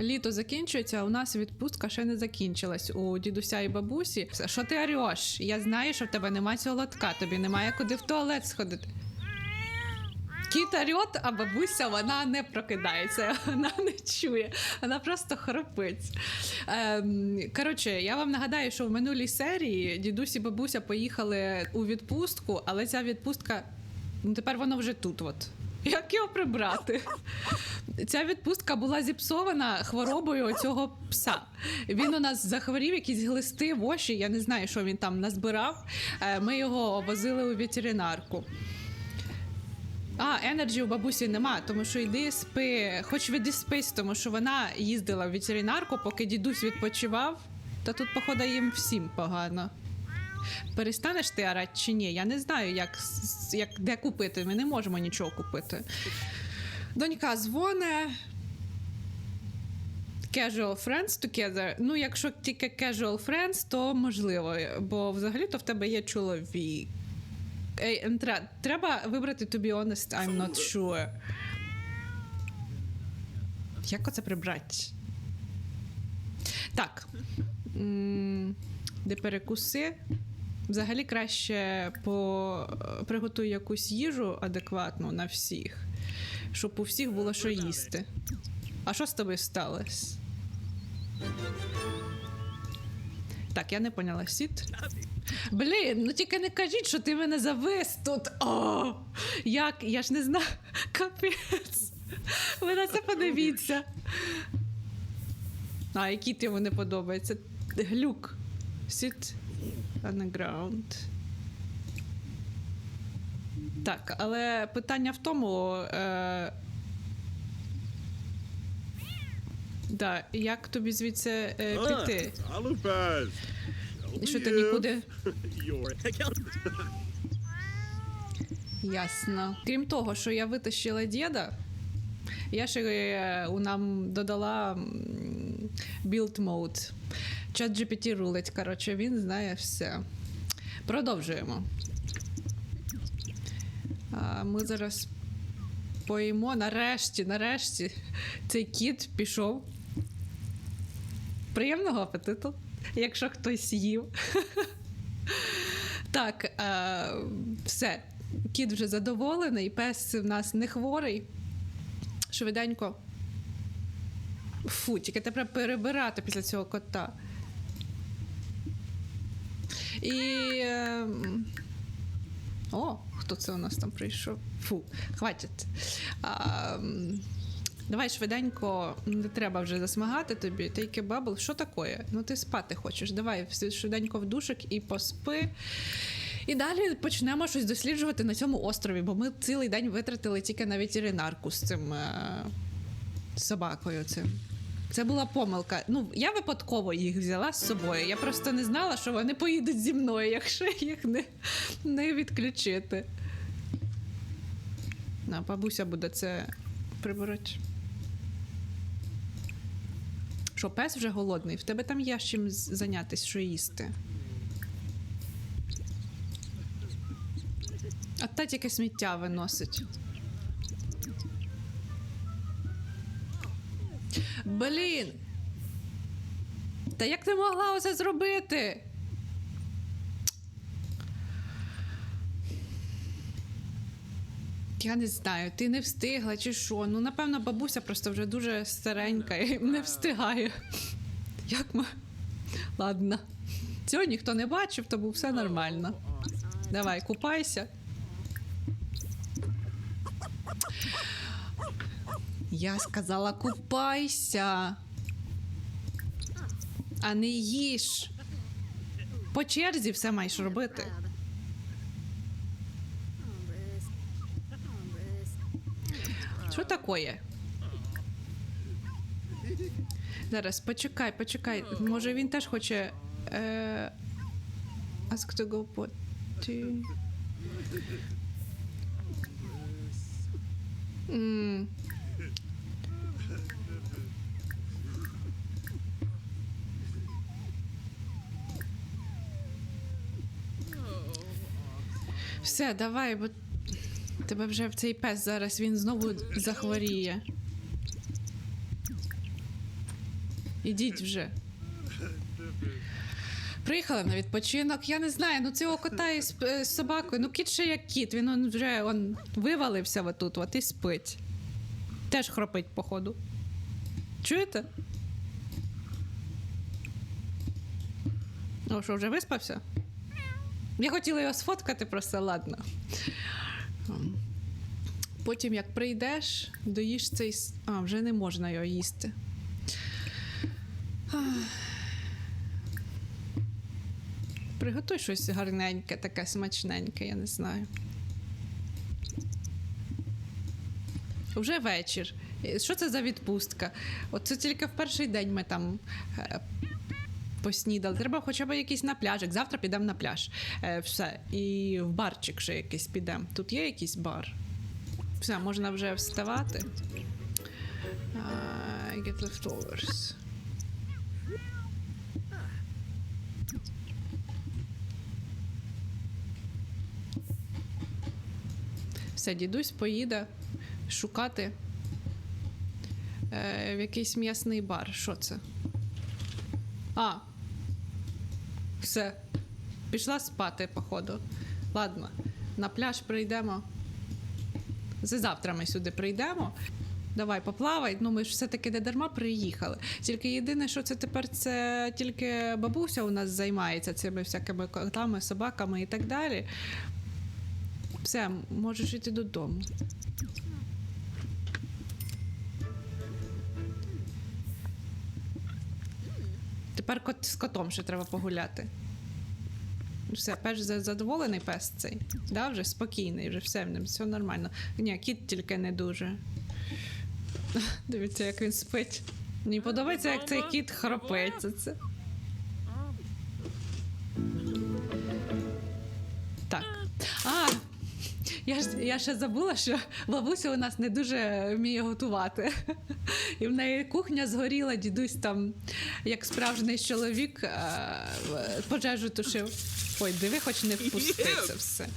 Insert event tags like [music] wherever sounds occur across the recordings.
Літо закінчується, а у нас відпустка ще не закінчилась у дідуся і бабусі. Що ти орєш? Я знаю, що в тебе немає цього лотка, тобі немає куди в туалет сходити. Кіт орет, а бабуся вона не прокидається, [laughs] вона не чує, вона просто хропить. Ем, коротше, я вам нагадаю, що в минулій серії дідусь і бабуся поїхали у відпустку, але ця відпустка, ну тепер воно вже тут. От. Як його прибрати? Ця відпустка була зіпсована хворобою цього пса. Він у нас захворів, якісь глисти, воші, я не знаю, що він там назбирав. Е, Ми його возили у ветеринарку. А, енерджі у бабусі нема, тому що йди спи, хоч відіспись, тому що вона їздила в ветеринарку, поки дідусь відпочивав. Та тут, походу, їм всім погано. Перестанеш ти орати чи ні? Я не знаю, як, як де купити. Ми не можемо нічого купити. Донька дзвоне. Casual friends together. Ну, якщо тільки casual friends, то можливо, бо взагалі-то в тебе є чоловік. Ей, треба вибрати to be honest, I'm not sure. Як оце прибрати? Так. Де перекуси? Взагалі краще по... приготуй якусь їжу адекватну на всіх, щоб у всіх було що їсти. А що з тобою сталося? Так, я не поняла. Сіт? Блін, ну тільки не кажіть, що ти мене завис тут. О, як? Я ж не знаю. [laughs] Капець. Ви на це подивіться. А, який ти йому не подобається? Глюк. Sit on the ground. Так, але питання в тому. Е... Да, як тобі звідси е, піти? Alupaz. Що ти нікуди? Ясно. Крім того, що я витащила діда, я ще е, у нам додала build mode. Чат GPT рулить, коротше, він знає все. Продовжуємо. Ми зараз поїмо. Нарешті, нарешті, цей кіт пішов. Приємного апетиту, якщо хтось їв. [laughs] Так, все. Кіт вже задоволений, пес в нас не хворий. Швиденько. Фу, тільки треба перебирати після цього кота. І. е, О, хто це у нас там прийшов? Фу, хватить. А, давай швиденько, не треба вже засмагати тобі. Тільки бабл, що таке? Ну ти спати хочеш. Давай швиденько в душик і поспи. І далі почнемо щось досліджувати на цьому острові, бо ми цілий день витратили тільки на ветеринарку з цим собакою. Цим. Це була помилка. Ну, я випадково їх взяла з собою. Я просто не знала, що вони поїдуть зі мною, якщо їх не, не відключити. На, бабуся буде це прибирати. Що, пес вже голодний? В тебе там є чим зайнятися, що їсти. А та тільки сміття виносить. Блін. Та як ти могла оце зробити? Я не знаю, ти не встигла чи що. Ну, напевно, бабуся просто вже дуже старенька і не встигає. Як ми. Ладно. Цього ніхто не бачив, тому все нормально. Давай, купайся. Я сказала, купайся. А не їж. По черзі все маєш робити. Що таке? Зараз, почекай, почекай. Може він теж хоче. Е... Ask to go potty. М. Все, давай, бо тебе вже в цей пес зараз він знову захворіє. Ідіть вже. Приїхали на відпочинок. Я не знаю, ну цього кота із з собакою. Ну кіт ще як кіт, він он вже он, вивалився отут, от і спить. Теж хропить, походу. Чуєте? О, що, вже виспався? Я хотіла його сфоткати, просто ладно. Потім, як прийдеш, доїш цей. А, вже не можна його їсти. Приготуй щось гарненьке, таке смачненьке, я не знаю. Вже вечір. Що це за відпустка? От це тільки в перший день ми там е, поснідали. Треба хоча б якийсь на пляжик. Завтра підемо на пляж. Е, все. І в барчик ще якийсь підемо. Тут є якийсь бар. Все, можна вже вставати. Uh, get leftovers. Все, дідусь поїде шукати е, в якийсь м'ясний бар. Що це? А. Все. Пішла спати, походу. Ладно, на пляж прийдемо. Це завтра ми сюди прийдемо. Давай, поплавай. Ну, ми ж все-таки не дарма приїхали. Тільки єдине, що це тепер це тільки бабуся у нас займається цими всякими котами, собаками і так далі. Все, можеш йти додому. Тепер кот з котом ще треба погуляти. Все, перш за- задоволений пес цей. Да, вже спокійний, вже все в ним, все нормально. Ні, кіт тільки не дуже. [laughs] Дивіться, як він спить. Мені подобається, як цей кіт хропить. Це. Я, ж, я ще забула, що бабуся у нас не дуже вміє готувати. І в неї кухня згоріла, дідусь там, як справжній чоловік, е, пожежу тушив. Ой, диви, хоч не впусти це все.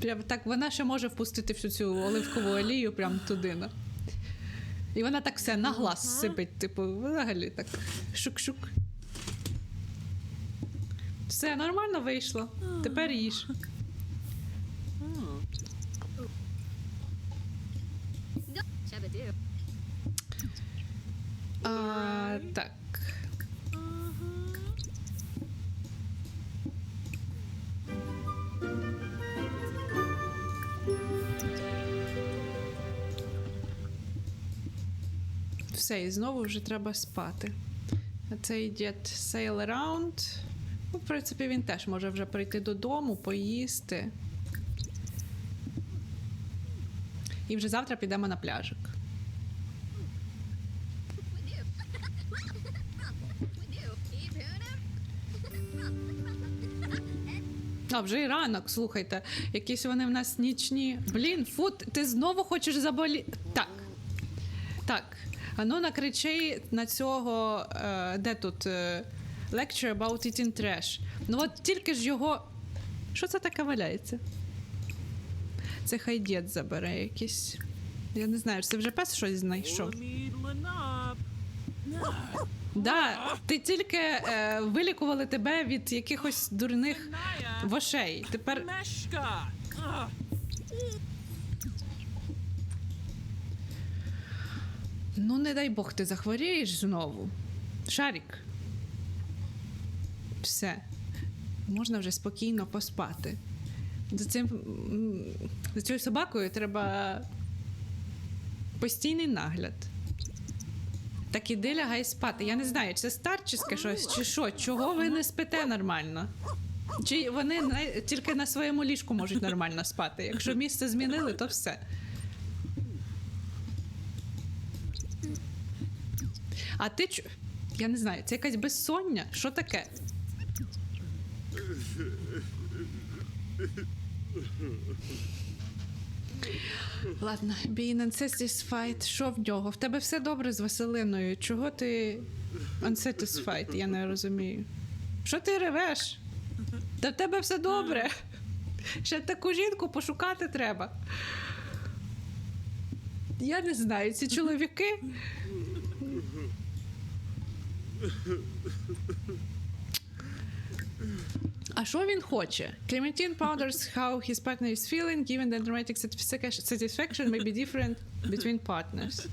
Прям так вона ще може впустити всю цю оливкову олію прямо туди. Ну. І вона так все на глаз сипить, типу, взагалі так шук-шук. Все нормально вийшло. Тепер їж. А, так. Все, і знову вже треба спати. А цей дід sail around. Ну, в принципі, він теж може вже прийти додому, поїсти. І вже завтра підемо на пляжик. А вже і ранок, слухайте. Якісь вони в нас нічні. Блін, фут, ти знову хочеш заболі. Так. Так. А ну накричи на цього. Е, де тут? Е, lecture about eating trash. Ну от тільки ж його. Що це таке валяється? Це хай дід забере якийсь. Я не знаю, це вже пес щось знайшов. Да, ти тільки е, вилікували тебе від якихось дурних вошей. Тепер! Ну, не дай Бог, ти захворієш знову. Шарік. Все. Можна вже спокійно поспати. За цим за цією собакою треба постійний нагляд. Так іди лягай спати. Я не знаю, це старчиське щось, чи що. Чого ви не спите нормально? Чи вони на- тільки на своєму ліжку можуть нормально спати? Якщо місце змінили, то все. А ти чу... Я не знаю, це якась безсоння? Що таке? Ладно, being unsatisfied. Що в нього? В тебе все добре з Василиною. Чого ти unsatisfied? Я не розумію. Що ти ревеш? Та в тебе все добре. Ще таку жінку пошукати треба. Я не знаю, ці чоловіки. А що він хоче? Clementine ponders how his partner is feeling, given that dramatic satisfaction may be different between partners.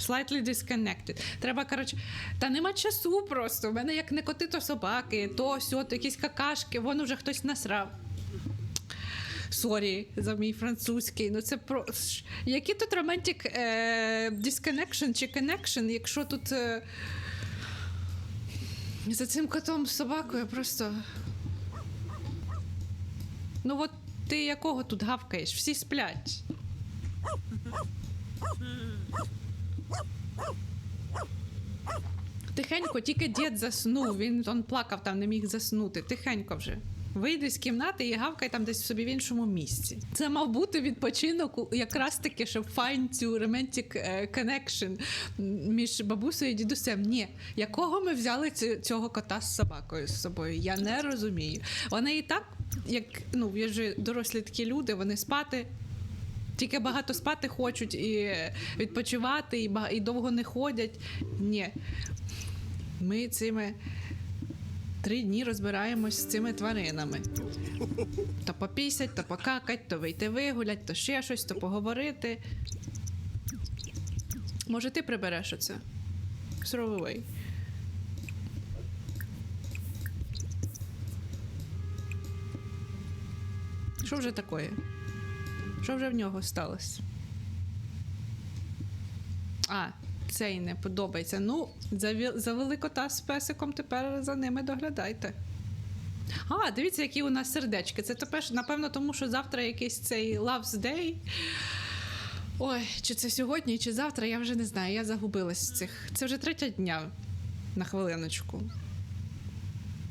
Slightly disconnected. Треба, коротше, та нема часу просто. У мене як не коти, то собаки, то сьо, то якісь какашки, вон уже хтось насрав. Сорі за мій французький. Ну це про. Який тут романтик е... disconnection чи connection, якщо тут. Е... За цим котом з собакою просто. Ну от ти якого тут гавкаєш? Всі сплять. Тихенько, тільки дід заснув. Він он плакав там, не міг заснути. Тихенько вже. Вийди з кімнати і гавкай там десь собі в іншому місці. Це мав бути відпочинок якраз таки, щоб find цю romantic е, connection між бабусею і дідусем. Ні, якого ми взяли цього кота з собакою з собою? Я не розумію. Вони і так, як ну, є ж дорослі такі люди, вони спати тільки багато спати хочуть і відпочивати, і, і довго не ходять. Ні. Ми цими три дні розбираємось з цими тваринами. То попісять, то покакать, то вийти вигулять, то ще щось, то поговорити. Може, ти прибереш оце? Throw Що вже таке? Що вже в нього сталося? А, цей не подобається. Ну, заві- завели кота з песиком, тепер за ними доглядайте. А, дивіться, які у нас сердечки. Це тепер, напевно, тому що завтра якийсь цей Love's Day. Ой, чи це сьогодні, чи завтра, я вже не знаю. Я загубилась з цих. Це вже третя дня на хвилиночку.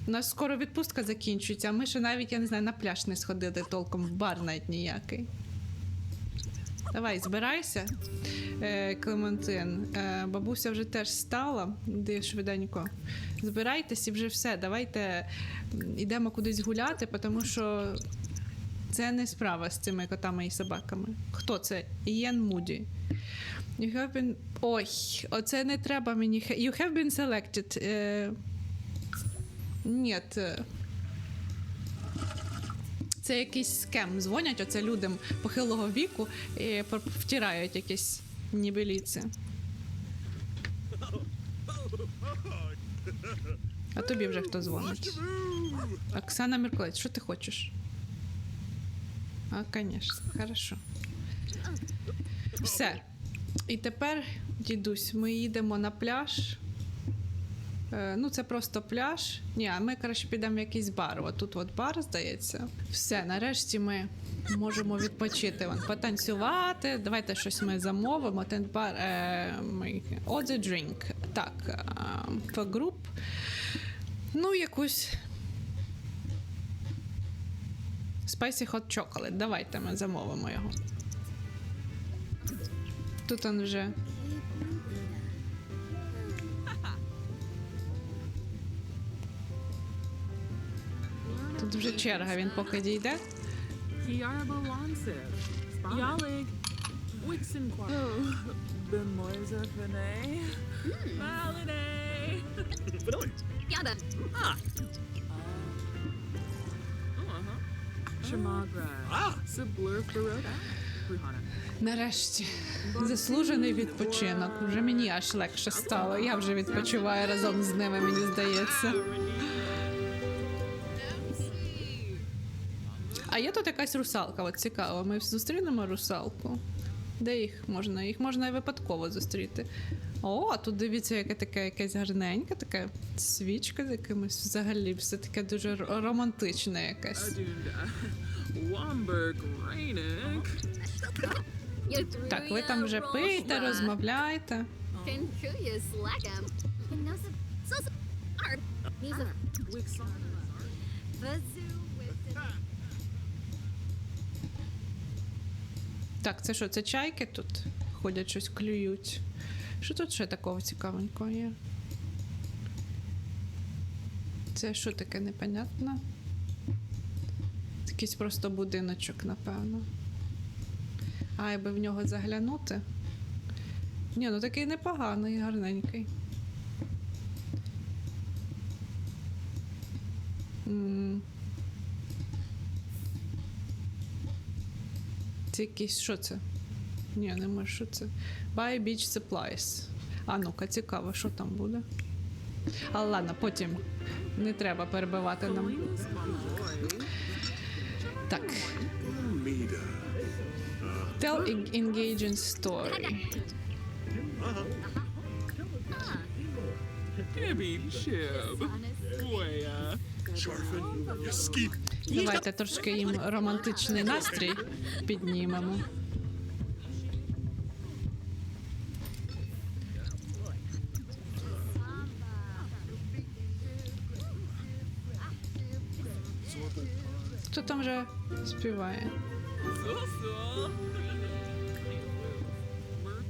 У нас скоро відпустка закінчується, а ми ще навіть, я не знаю, на пляж не сходили толком, в бар навіть ніякий. Давай, збирайся, е, Клементин. Е, бабуся вже теж стала. Де швиденько. Збирайтесь і вже все. Давайте йдемо кудись гуляти, тому що це не справа з цими котами і собаками. Хто це? Ієн Муді. You have been... Ой, оце не треба мені. You have been selected. Е, ні. Це якийсь скем. Дзвонять оце людям похилого віку і втирають якісь нібеліці. А тобі вже хто дзвонить? Оксана Міркулець, що ти хочеш? А, звісно, хорошо. Все. І тепер, дідусь, ми їдемо на пляж. Е, Ну, це просто пляж. Ні, а ми краще підемо в якийсь бар. От тут от бар, здається. Все, нарешті ми можемо відпочити, вон, потанцювати. Давайте щось ми замовимо. Ten бар, е, the drink. Так, е, for group. Ну, якусь. Spicy hot chocolate. Давайте ми замовимо його. Тут он вже. Тут вже черга, він поки дійде. Bruhana. Нарешті заслужений відпочинок. Вже мені аж легше стало. Я вже відпочиваю разом з ними, мені здається. Є тут якась русалка, от цікаво. Ми зустрінемо русалку. Де їх можна? Їх можна і випадково зустріти. О, тут дивіться, яке таке якесь гарненьке, така свічка з якимось взагалі все таке дуже романтичне якесь. Так, ви там вже пийте, розмовляйте. Pinkuya Так, це що, це чайки тут ходять, щось клюють. Що тут ще такого цікавенького є? Це що таке непонятне? Якийсь просто будиночок, напевно. А, якби в нього заглянути. Ні, ну такий непоганий, гарненький. М -м Це якийсь, що це? Ні, не може, що це? Buy beach supplies. А ну-ка, цікаво, що там буде. А ладно, потім. Не треба перебивати нам. Так. Tell en- engaging story. Gibby Chib. Давайте трошки їм романтичний настрій піднімемо. Хто там вже співає?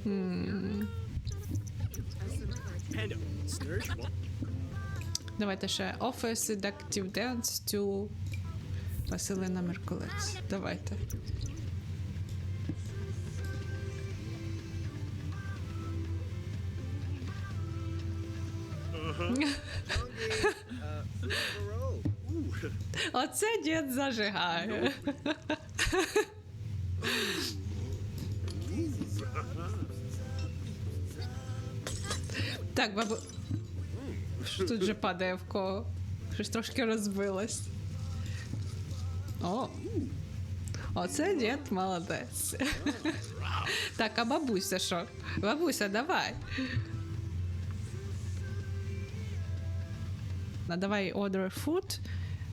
М, Давайте ще Office Seductive Dance to Василина Меркулець. Давайте. Оце дід зажигає. Так, бабу. Що тут же падає в кого? Щось трошки розбилось. О! Оце дід молодець. Так, а бабуся що? Бабуся, давай. Давай order food,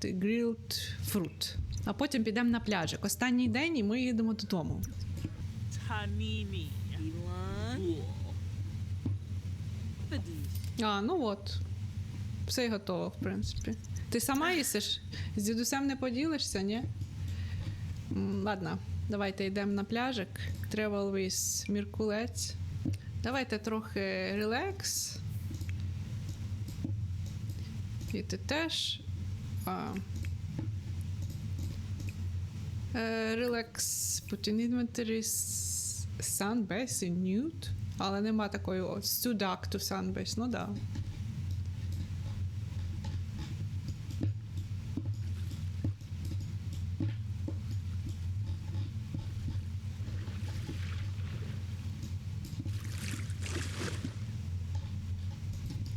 grilled fruit. А потім підемо на пляжик. Останній день і ми їдемо додому. А, ну от. Все й готово, в принципі. Ти сама їсиш? З дідусем не поділишся, ні? Ладно, давайте йдемо на пляжик. Travel with Міркулець. Давайте трохи релакс. І ти теж. А, е, Relax, put in inventory, sunbase і nude. Але нема такої о, sudak to sunbase, ну да.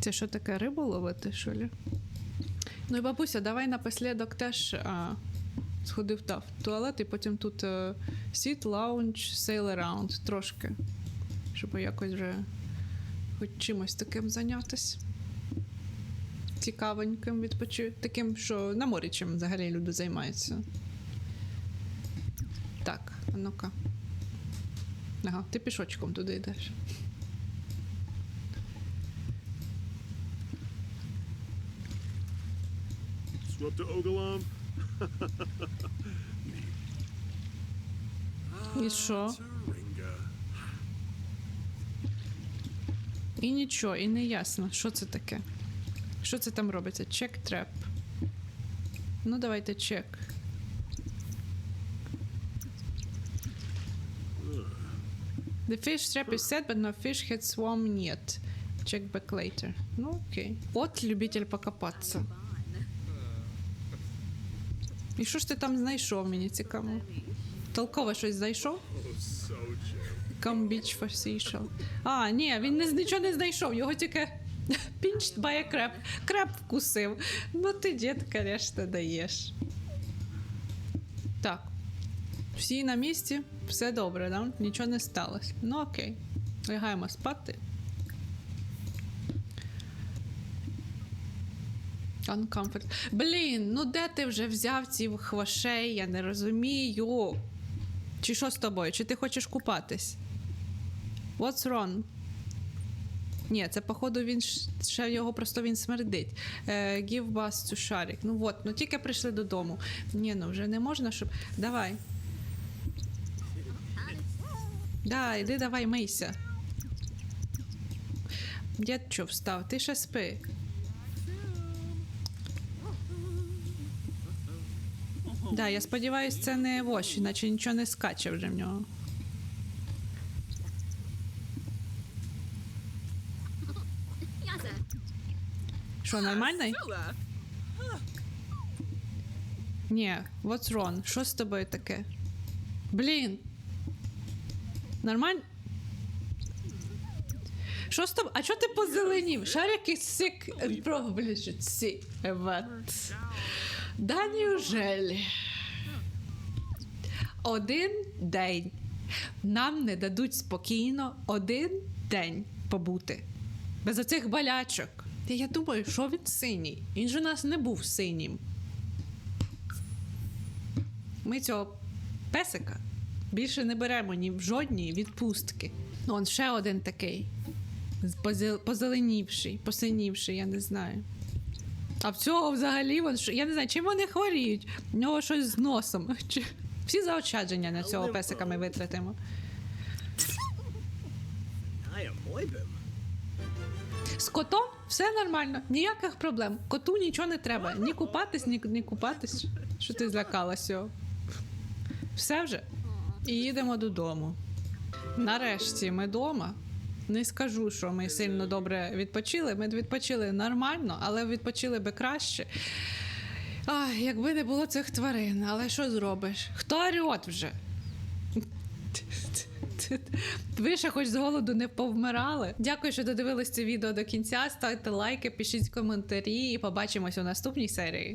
Це що таке рибу ловити, що ли? Ну і бабуся, давай напослідок теж а, сходив та, в туалет і потім тут е, sit, lounge, sail around трошки. Щоб якось вже хоч чимось таким зайнятися. Цікавеньким відпочити. Таким, що на морі чим взагалі люди займаються. Так, а ну-ка. Ага, ти пішочком туди йдеш. Swap to Ogalam. І що? І нічого, і не ясно, що це таке. Що це там робиться? Чек треп. Ну, давайте чек. The fish trap is set, but no fish had swum yet. Check back later. Ну, окей. От любитель покопатися. І що ж ти там знайшов, мені цікаво. Толково щось знайшов? For seashell. А, ні, він не, нічого не знайшов, його тільки by a crab. Краб вкусив. Ну ти, дід, конечно, даєш. Так. Всі на місці, все добре, да? Нічого не сталося. Ну окей. Лягаємо спати. Uncomfort. Блін, ну де ти вже взяв ці хвошей? Я не розумію. Чи що з тобою? Чи ти хочеш купатись? What's wrong? Ні, це походу він ще його просто він смердить. Е, give bus to Шарик. Ну от, ну тільки прийшли додому. Ні, ну вже не можна, щоб. Давай. Да, іди давай мийся. Дід що встав? Ти ще спи. Да, я сподіваюся, це не воші, наче нічого не скаче вже в нього. Що, нормальний? Ні, what's wrong? Що з тобою таке? Блін. Нормально? Що з тобою? А чого ти позеленів? Шарики сик. Про, блін, ці. Вот. Да неужели? Один день. Нам не дадуть спокійно один день побути. Без оцих болячок. Та я думаю, що він синій? Він же у нас не був синім. Ми цього песика більше не беремо ні в жодній відпустки. Ну, он ще один такий. Позеленівший, посинівший, я не знаю. А в цього взагалі, вон, я не знаю, чим вони хворіють. У нього щось з носом. Чи- Всі заощадження на цього песика ми витратимо. З котом все нормально, ніяких проблем. Коту нічого не треба. Ні купатись, ні, ні купатись. Що ти злякалася? Все вже. І їдемо додому. Нарешті ми вдома. Не скажу, що ми сильно добре відпочили. Ми відпочили нормально, але відпочили би краще. Ах, якби не було цих тварин, але що зробиш? Хто оріот вже? Ви ще хоч з голоду не повмирали. Дякую, що додивились це відео до кінця. Ставте лайки, пишіть коментарі і побачимось у наступній серії.